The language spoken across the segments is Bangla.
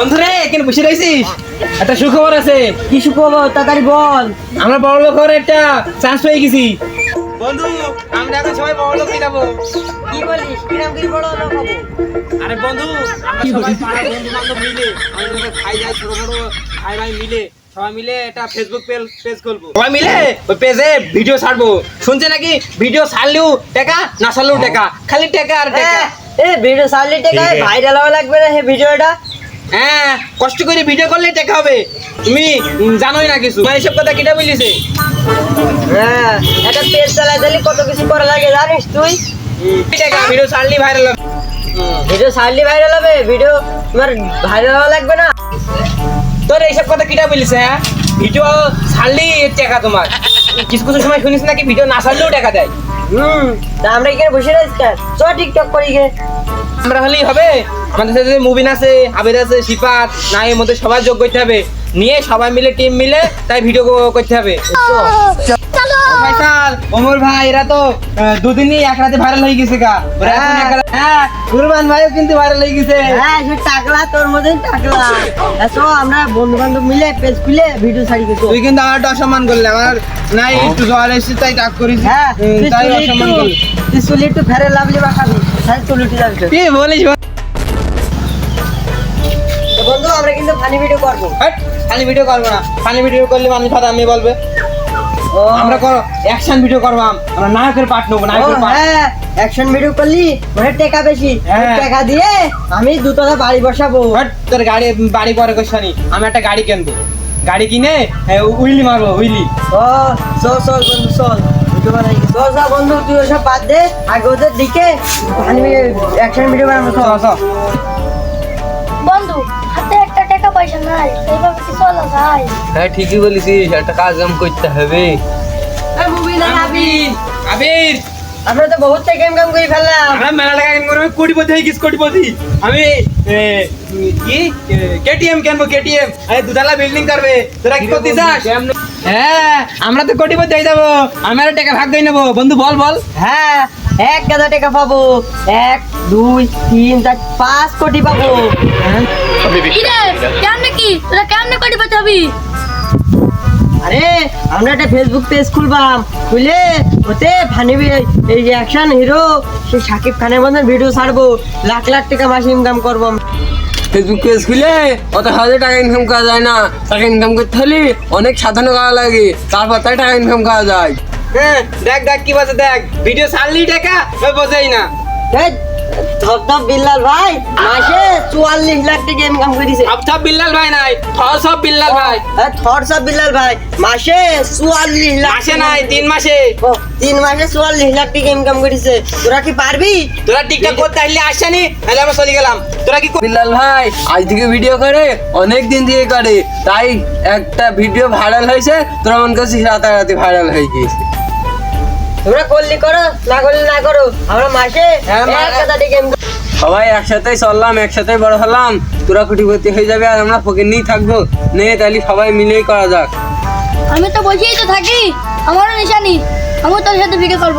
বন্ধুরে এখানে বসে রয়েছিস একটা সুখবর আছে। কি সুখবর? তাড়াতাড়ি বল। আমরা বড় লোক হওয়ার একটা চান্স পেয়ে গেছি। বন্ধু আমরা এখন সবাই বড় লোক হয়ে যাব। কি বলিস? কিরাম কি বড় লোক হব? আরে বন্ধু আমরা সবাই পাড়ার বন্ধু বান্ধব মিলে আমাদের ভাই যাই ছোট ছোট ভাই ভাই মিলে সবাই মিলে একটা ফেসবুক পেজ পেজ খুলবো। সবাই মিলে ওই পেজে ভিডিও ছাড়বো। শুনছে নাকি? ভিডিও ছাড়লেও টাকা না ছাড়লেও টাকা। খালি টাকা আর টাকা। এ ভিডিও সারলি টাকা ভাইরাল হওয়া লাগবে না হে ভিডিওটা হ্যাঁ কষ্ট করে ভিডিও করলে টাকা হবে। তুমি জানোই না কিছু। মানে এসব কথা কিটা বলিছে? হ্যাঁ একটা পেজ চালাই দিলে কত কিছু করা লাগে জানিস তুই? টাকা ভিডিও ছাড়লি ভাইরাল হবে। ভিডিও সারলি ভাইরাল হবে ভিডিও তোমার ভাইরাল হওয়া লাগবে না। তোর এইসব কথা কিটা বলিছে হ্যাঁ? ভিডিও ছাড়লি টাকা তোমার। কিছু কিছু সময় শুনিস নাকি ভিডিও না ছাড়লেও টাকা দেয়। হুম তা আমরা এখানে বসে রয়েছি কেন? চ টিকটক করি গে। আমরা হলেই হবে। আমাদের সাথে মুবিন আছে আবির আছে না এর মধ্যে সবাই যোগ করতে হবে। নিয়ে সবাই মিলে টিম মিলে তাই ভিডিও করতে হবে। ওমর ভাই এরা তো দুদিনই এক রাতে ভাইরাল হয়ে গেছে গা। ওরা রাতে- হ্যাঁ। কুরবান ভাইও কিন্তু ভাইরাল হয়ে গেছে। হ্যাঁ সে টাকলা তোর মধ্যে টাকলা। চ আমরা বন্ধু বান্ধব মিলে পেজ খুলে ভিডিও ছাড়ি গেছো। তুই কিন্তু আমার অসম্মান করলে আমার নাই একটু জ্বর এসেছে তাই ডাক করিস। হ্যাঁ তাই অসম্মান করলি। তুই চুলি একটু ফেরে লাভলি বা খাবি। তাহলে চুলি উঠে যাবে কি বলিস ফানি ভিডিও করব। ফানি ভিডিও করব না। ফানি ভিডিও করলে মানুষ কথা আমি বলবে। আমরা করো অ্যাকশন ভিডিও করব আমরা নায়কের পাঠ নেব নায়কের পাঠ হ্যাঁ অ্যাকশন ভিডিও করলি মানে টাকা বেশি। হ্যাঁ। টাকা দিয়ে আমি দুতলা বাড়ি বসাবো। হাট, তোর গাড়ি বাড়ি পরে কোশানি আমি একটা গাড়ি কিনবো। গাড়ি কিনে উইলি মারবো উইলি। ও চল চল বন্ধু চল। চল চল বন্ধু তুই ওসব বাদ দে। আগে ওদের দিকে। অ্যাকশন ভিডিও বানাবো চল চল, হ্যাঁ ঠিকই বলেছিস একটা কাজ কাম করতে হবে। এই মুভি না আবির আমরা তো বহুত টাকা ইনকাম করে ফেললাম। আমরা মেলা টাকা ইনকাম করব কোটিপতি হয়ে গেছি কোটিপতি। আমি কি? কেটিএম কিনবো কেটিএম। আরে দুতলা বিল্ডিং করবে। তোরা কি করতে চাস? হ্যাঁ আমরা তো কোটিপতি হয়ে যাব। আমরা টাকা ভাগ করে নেব। বন্ধু বল বল। হ্যাঁ এক গাদা টাকা পাবো। এক দুই তিন চার পাঁচ কোটি পাবো। কেমনে কি? তোরা কেমনে কোটি পাঠাবি আরে আমরা একটা ফেসবুক পেজ খুলবাম। খুলে ওতে ফানি এই যে অ্যাকশন হিরো সেই সাকিব খানের মতন ভিডিও ছাড়বো। লাখ লাখ টাকা মাসে ইনকাম করব ফেসবুক পেজ খুলে অত সহজে টাকা ইনকাম করা যায় না। টাকা ইনকাম করতে হলে অনেক সাধন করা লাগে। তারপর তাই টাকা ইনকাম করা যায়। হ্যাঁ দেখ দেখ কি বলছে দেখ। ভিডিও ছাড়লি টাকা ওই বোঝেই না। এই, ধপ ধপ বিল্লাল ভাই মাসে চুয়াল্লিশ লাখ টাকা ইনকাম করেছে। সব সব বিল্লাল ভাই নাই থর বিল্লাল ভাই। থরসব বিল্লাল ভাই মাসে চুয়াল্লিশ লাখ মাসে নাই তিন মাসে। তিন মাসে চুয়াল্লিশ লাখ টাকা ইনকাম করেছে। তোরা কি পারবি? তোরা টিকটক করতে আসলে আসেনি তাহলে আমরা চলে গেলাম। তোরা কি বিল্লাল ভাই আজ থেকে ভিডিও করে অনেক দিন দিয়ে করে তাই একটা ভিডিও ভাইরাল হয়েছে তোরা মন করছিস রাতারাতি ভাইরাল হয়ে গিয়েছে। তোমরা করলি করো না করলে না করো। আমরা মাসে হ্যাঁ, সবাই একসাথেই চললাম একসাথে বড় হলাম। তোরা কোটিপতি হয়ে যাবে আর আমরা ফকির নিয়েই থাকব। নে তাহলে সবাই মিলেই করা যাক। আমি তো বসেই তো থাকি আমারও নিশানি। আমিও তোর সাথে ভিডিও করব।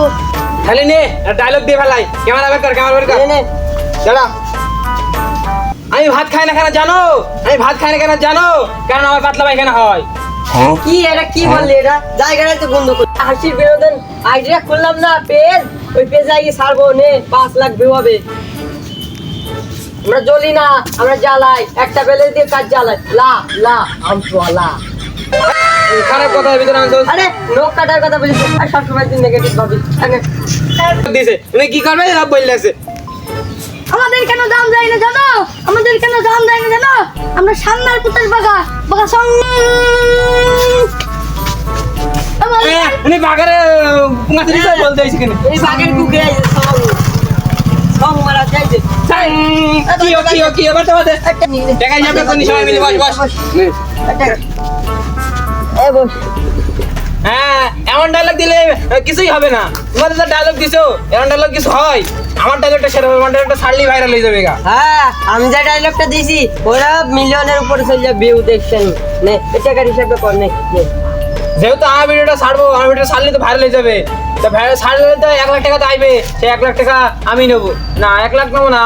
তাহলে নে ডায়লগ দিয়ে ফেলাই। ক্যামেরা বের কর ক্যামেরা বের কর। নে। দাঁড়া। আমি ভাত খাই না কেন জানো? আমি ভাত খাই না কেন জানো? কারণ আমার পাতলা পায়খানা হয়। কি এটা কি বললি এটা? জায়গাটা তো বন্ধ করি। হাসির বিনোদন আইডিয়া খুললাম না পেজ ওই পেজে আগে ছাড়বো নে পাঁচ লাখ ভিউ হবে। আমরা জ্বলি না আমরা জ্বালাই একটা বেলে দিয়ে কাজ জ্বালাই। লা লা আমচুয়ালা খারাপ কথা ভিতরে আমি আরে লোক কাটার কথা আর সবসময় তুই নেগেটিভ ভাবি। দিছে। উনি কি করবে? সব বললে আমাদের কেন দাম যায় না জানো? আমাদের কেন দাম যায় না জানো? আমরা সামনের পুতের বাগা বাগা মারা কি কি কি তো যাবে কোন মিলে বস বস। এ বস। হ্যাঁ এমন ডায়লগ দিলে কিছুই হবে না। তোমাদের তো ডায়লগ দিছো এমন ডায়লগ কিছু হয়? আমার ডায়লগটা সেরা হবে আমার ডায়লগটা ছাড়লেই ভাইরাল হয়ে যাবে গা। হ্যাঁ আমি যা ডায়লগটা দিছি ওরা মিলিয়নের উপরে চলে যাবে ভিউ দেখছেন। নে হিসাবে কর নে নে। যেহেতু আমার ভিডিওটা ছাড়বো আমার ভিডিও ছাড়লে তো ভাইরাল হয়ে যাবে। তো ভাইরাল ছাড়লে তো এক লাখ টাকা তো আইবে সেই এক লাখ টাকা আমি নেব। না এক লাখ নেব না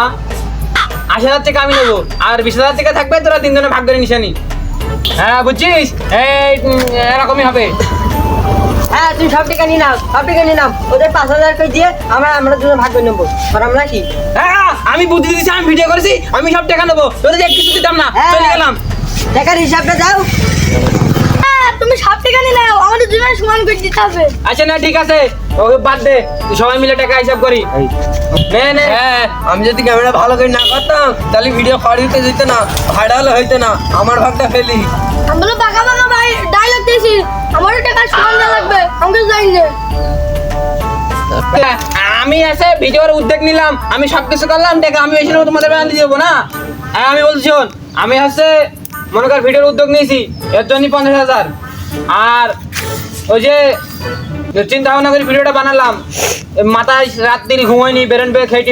আশি হাজার টাকা আমি নেব। আর বিশ হাজার টাকা থাকবে তোরা তিনজনে ভাগ করে নিশানি। হ্যাঁ বুঝছিস? এই এরকমই হবে। হ্যাঁ তুমি সব টাকা নিয়ে নাও সব টাকা নিয়ে নাও। ওদের পাঁচ হাজার করে দিয়ে আমরা আমরা দুজন ভাগ করে নেব। আর আমরা কি? হ্যাঁ আমি বুদ্ধি দিচ্ছি আমি ভিডিও করেছি আমি সব টাকা নেব। তোদের এক কিছু দিতাম না হ্যাঁ। চলে গেলাম। টাকার হিসাবটা দাও। হ্যাঁ, তুমি সব টাকা নিয়ে নাও আমাদের দুজনের সমান করে দিতে হবে। আচ্ছা না ঠিক আছে। ওকে বাদ দে। সবাই মিলে টাকা হিসাব করি। নে নে। হ্যাঁ আমি যদি ক্যামেরা ভালো করে না করতাম তাহলে ভিডিও খড়িতে যেত না ভাইরাল হইতো না আমার ভাগটা ফেলি। আমরা বাঁকা বাঁকা ভাই ডায়লগ দিয়েছি। আমারও টাকা সমান দেওয়া লাগবে আমাকে জানি না আমি এসে ভিডিওর উদ্যোগ নিলাম আমি সব কিছু করলাম টাকা আমি বেশি নেব তোমাদের বেলা দিয়ে দেবো না? হ্যাঁ আমি বলছি শোন আমি হচ্ছে মনে কর ভিডিওর উদ্যোগ নিয়েছি, এর জন্য পঞ্চাশ হাজার। আর ওই যে, চিন্তা ভাবনা করে ভিডিওটা বানালাম। মাথায় রাত্রি ঘুমাইনি বেরেন বেরে খেয়ে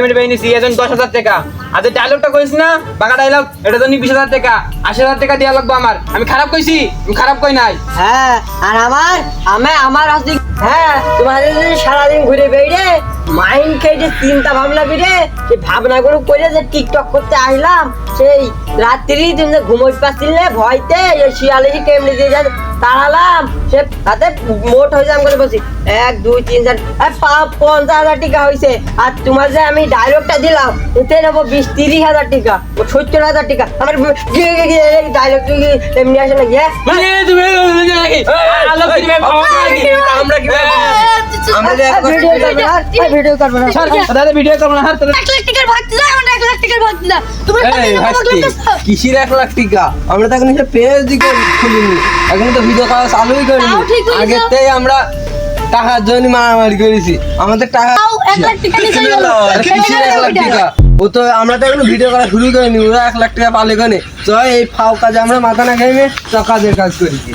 দশ হাজার টাকা। আর যে ডায়লগটা কইস না ডায়লগ এটা বিশ হাজার টাকা, আশি হাজার টাকা দেওয়া লাগবে আমার। আমি খারাপ কইছি, আমি খারাপ কই নাই? হ্যাঁ আর আমার, আমি, আমার হ্যাঁ তোমাদের যদি সারাদিন ঘুরে বেড়ে মাইন্ড খেয়ে চিন্তা ভাবনা বেড়ে সেই ভাবনাগুলো করে যে টিকটক করতে আসলাম, সেই রাত্রি তুমি যে ঘুমোতে ভয়তে শিয়ালে কেমনি দিয়ে যা তাড়ালাম সে তাতে মোট হয়ে আমি করে বলছি। এক, দুই, তিন, চার পা- পঞ্চাশ হাজার টাকা হয়েছে আর তোমার যে আমি ডায়লগটা দিলাম এতে নেব বিশ তিরিশ হাজার টাকা ও সত্তর হাজার টাকা। আমার ডায়লগ এমনি আসে নাকি হ্যাঁ? ভিডিও করবে না ভিডিও দাদা ভিডিও করব না হ্যাঁ টাকার আমরা? কিসের এক লাখ টাকা? তো এখন সে পেজ দিকে খুলিনি। এখন তো ভিডিও করা চালুই করিনি। থেকে আমরা টাকার জন্য মারামারি করেছি আমাদের টাকা এক লাখ চলে ও তো আমরা তো এখন ভিডিও করা শুরু করিনি ওরা এক লাখ টাকা পালে গনে তো এই ফাও কাজে আমরা মাথা না খাইবে তো কাজের কাজ করেছি